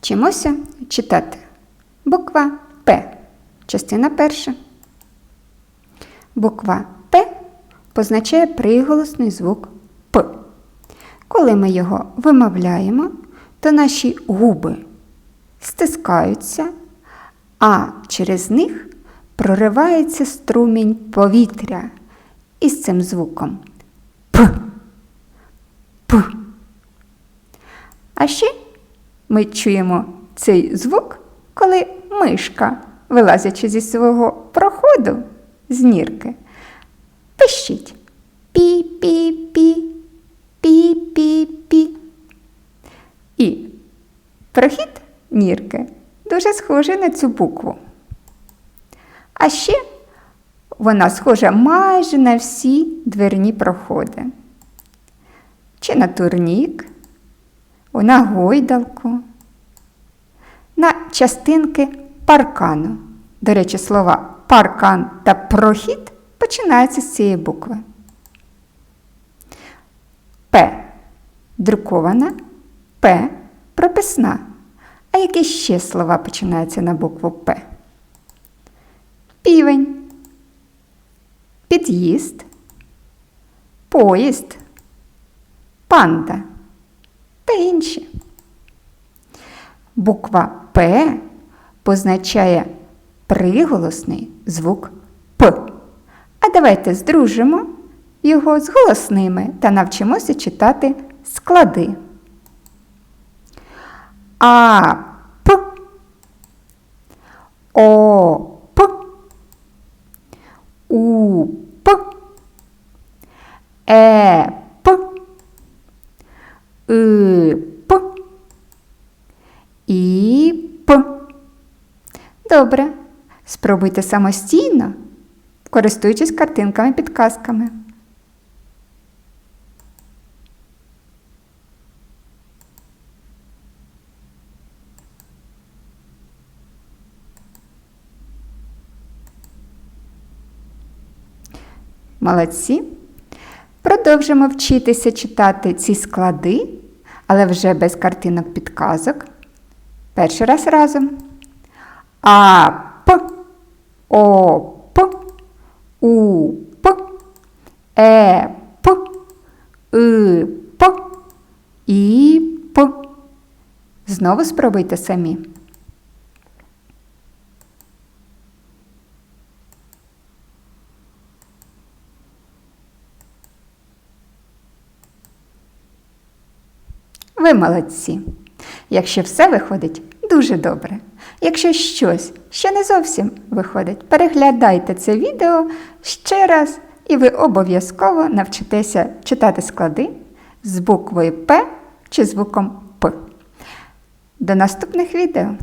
Вчимося читати. Буква П. Частина перша. Буква П позначає приголосний звук П. Коли ми його вимовляємо, то наші губи стискаються, а через них проривається струмінь повітря із цим звуком П. П. А ще ми чуємо цей звук, коли мишка, вилазячи зі свого проходу з нірки, пищить пі-пі-пі, пі-пі-пі. І прохід нірки дуже схожий на цю букву. А ще вона схожа майже на всі дверні проходи. Чи на турнік, на гойдалку, на частинки паркану. До речі, слова паркан та прохід починаються з цієї букви. П. Друкована, П. Прописна. А які ще слова починаються на букву П? Півень, під'їзд, поїзд, панда та інші. Буква П позначає приголосний звук П. А давайте здружимо його з голосними та навчимося читати склади. А П О П У П Е И П І П. Добре. Спробуйте самостійно, користуючись картинками-підказками. Молодці. Продовжимо вчитися читати ці склади, але вже без картинок підказок. Перший раз разом. А П, О П, У П, Е. Знову спробуйте самі. Ви молодці. Якщо все виходить, дуже добре. Якщо щось ще не зовсім виходить, переглядайте це відео ще раз, і ви обов'язково навчитеся читати склади з буквою П чи звуком П. До наступних відео!